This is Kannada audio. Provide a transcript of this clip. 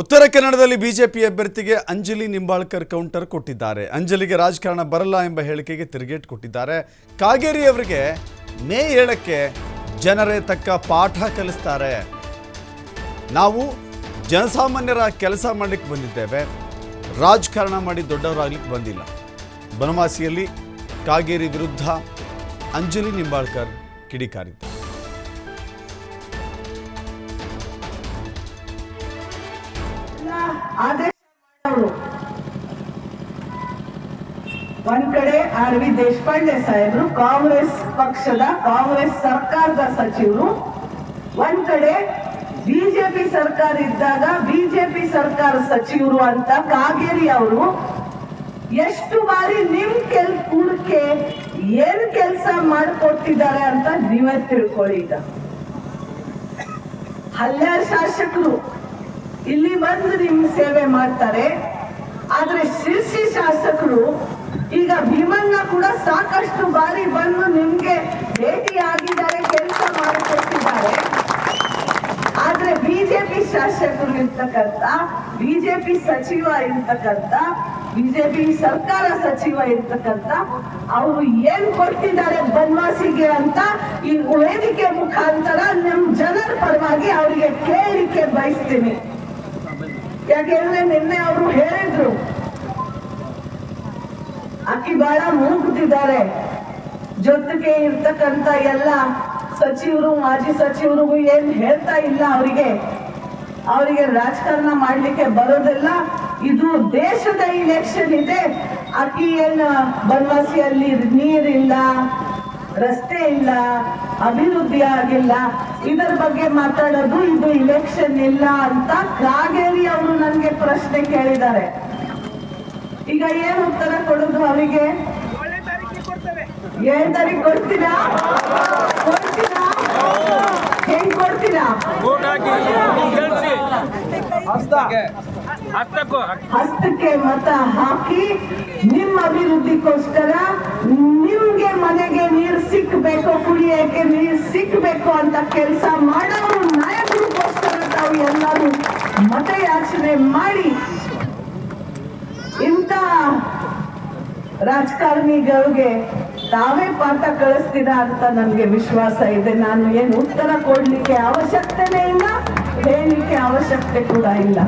ಉತ್ತರ ಕನ್ನಡದಲ್ಲಿ ಬಿಜೆಪಿ ಅಭ್ಯರ್ಥಿಗೆ ಅಂಜಲಿ ನಿಂಬಾಳ್ಕರ್ ಕೌಂಟರ್ ಕೊಟ್ಟಿದ್ದಾರೆ. ಅಂಜಲಿಗೆ ರಾಜಕಾರಣ ಬರಲ್ಲ ಎಂಬ ಹೇಳಿಕೆಗೆ ತಿರುಗೇಟ್ ಕೊಟ್ಟಿದ್ದಾರೆ. ಕಾಗೇರಿ ಅವರಿಗೆ ಮೇ ಏಳಕ್ಕೆ ಜನರೇ ತಕ್ಕ ಪಾಠ ಕಲಿಸ್ತಾರೆ. ನಾವು ಜನಸಾಮಾನ್ಯರ ಕೆಲಸ ಮಾಡಲಿಕ್ಕೆ ಬಂದಿದ್ದೇವೆ. ರಾಜಕಾರಣ ಮಾಡಿ ದೊಡ್ಡವರಾಗ್ಲಿಕ್ಕೆ ಬಂದಿಲ್ಲ. ಬನವಾಸಿಯಲ್ಲಿ ಕಾಗೇರಿ ವಿರುದ್ಧ ಅಂಜಲಿ ನಿಂಬಾಳ್ಕರ್ ಕಿಡಿಕಾರಿದ್ದಾರೆ. ಆದೇಶ ಮಾಡೋರು ಒಂದ್ ಕಡೆ ಆರ್ ವಿ ದೇಶಪಾಂಡೆ ಸಾಹೇಬ್ರು, ಕಾಂಗ್ರೆಸ್ ಪಕ್ಷದ ಕಾಂಗ್ರೆಸ್ ಸರ್ಕಾರದ ಸಚಿವರು. ಒಂದ್ ಕಡೆ ಬಿಜೆಪಿ ಸರ್ಕಾರ ಇದ್ದಾಗ ಬಿಜೆಪಿ ಸರ್ಕಾರ ಸಚಿವರು ಅಂತ ಕಾಗೇರಿ ಅವರು. ಎಷ್ಟು ಬಾರಿ ನಿಮ್ ಕೆಲ್ ಕೂಡಕ್ಕೆ ಏನ್ ಕೆಲಸ ಮಾಡಿಕೊಟ್ಟಿದ್ದಾರೆ ಅಂತ ನೀವೇ ತಿಳ್ಕೊಳ್ಳಿ ಈಗ. ಹಲ್ಯಾಳ ಶಾಸಕರು. ಇಲ್ಲಿ ಬಂದು ನಿಮ್ ಸೇವೆ ಮಾಡ್ತಾರೆ. ಆದ್ರೆ ಶಿರ್ಸಿ ಶಾಸಕರು ಈಗ ಭೀಮಣ್ಣ ಕೂಡ ಸಾಕಷ್ಟು ಬಾರಿ ಬಂದು ನಿಮ್ಗೆ ಭೇಟಿ ಆಗಿದ್ದಾರೆ ಕೆಲಸ ಮಾಡಿಕೊಟ್ಟಿದ್ದಾರೆ. ಆದ್ರೆ ಬಿಜೆಪಿ ಶಾಸಕರು ಇರ್ತಕ್ಕಂಥ, ಬಿಜೆಪಿ ಸಚಿವ ಇರ್ತಕ್ಕಂಥ, ಬಿಜೆಪಿ ಸರ್ಕಾರ ಸಚಿವ ಇರ್ತಕ್ಕಂಥ, ಅವರು ಏನ್ ಕೊಟ್ಟಿದ್ದಾರೆ ಬನ್ವಾಸಿಗೆ ಅಂತ ಈ ವೇದಿಕೆ ಮುಖಾಂತರ ನಮ್ ಜನರ ಪರವಾಗಿ ಅವರಿಗೆ ಕೇಳಲಿಕ್ಕೆ ಬಯಸ್ತೀನಿ. ಯಾಕೆಂದ್ರೆ ನಿನ್ನೆ ಅವರು ಹೇಳಿದ್ರು. ಅಕ್ಕಿ ಬಹಳ ಮೂಗುತ್ತಿದ್ದಾರೆ ಜೊತೆಗೆ ಇರ್ತಕ್ಕಂತ ಎಲ್ಲ ಸಚಿವರು, ಮಾಜಿ ಸಚಿವರಿಗೂ ಏನ್ ಹೇಳ್ತಾ ಇಲ್ಲ ಅವರಿಗೆ. ಅವರಿಗೆ ರಾಜಕಾರಣ ಮಾಡ್ಲಿಕ್ಕೆ ಬರೋದಿಲ್ಲ. ಇದು ದೇಶದ ಇಲೆಕ್ಷನ್ ಇದೆ. ಅಕ್ಕಿ ಏನ್ ಬನವಾಸಿಯಲ್ಲಿ ನೀರಿಲ್ಲ. ರಸ್ತೆ ಇಲ್ಲ, ಅಭಿವೃದ್ಧಿ ಆಗಿಲ್ಲ, ಇದರ ಬಗ್ಗೆ ಮಾತಾಡೋದು ಇದು ಇಲೆಕ್ಷನ್ ಇಲ್ಲ ಅಂತ ಕಾಗೇರಿ ಅವರು ನನಗೆ ಪ್ರಶ್ನೆ ಕೇಳಿದ್ದಾರೆ. ಈಗ ಏನ್ ಉತ್ತರ ಕೊಡೋದು ಅವರಿಗೆ? ಏಳ್ ತಾರೀಕು ಕೊಡ್ತೀರಾ? ಕೊಡ್ತೀರಾ? ಹೆಂಗ್ ಕೊಡ್ತೀರಾ? ಹಸ್ತಕ್ಕೂ ಮತ ಹಾಕಿ ನಿಮ್ಮ ಅಭಿವೃದ್ಧಿಗೋಸ್ಕರ ನಿಮ್ಗೆ ಮನೆಗೆ ನೀರು ಸಿಕ್ಕಬೇಕು ಕುಡಿಯಕ್ಕೆ ನೀರು ಸಿಕ್ಕಬೇಕು ಅಂತ ಕೆಲಸ ಮಾಡೋರು ನಾಯಕರಿಗೋಸ್ಕರ ತಾವು ಎಲ್ಲರೂ ಮತಯಾಚನೆ ಮಾಡಿ ಇಂಥ ರಾಜಕಾರಣಿಗಳಿಗೆ ತಾವೇ ಪಾಠ ಕಳಿಸ್ತೀರಾ ಅಂತ ನನಗೆ ವಿಶ್ವಾಸ ಇದೆ. ನಾನು ಏನು ಉತ್ತರ ಕೊಡಲಿಕ್ಕೆ ಅವಶ್ಯಕತೆನೇ ಇಲ್ಲ. ಹೇಳಲಿಕ್ಕೆ ಅವಶ್ಯಕತೆ ಕೂಡ ಇಲ್ಲ.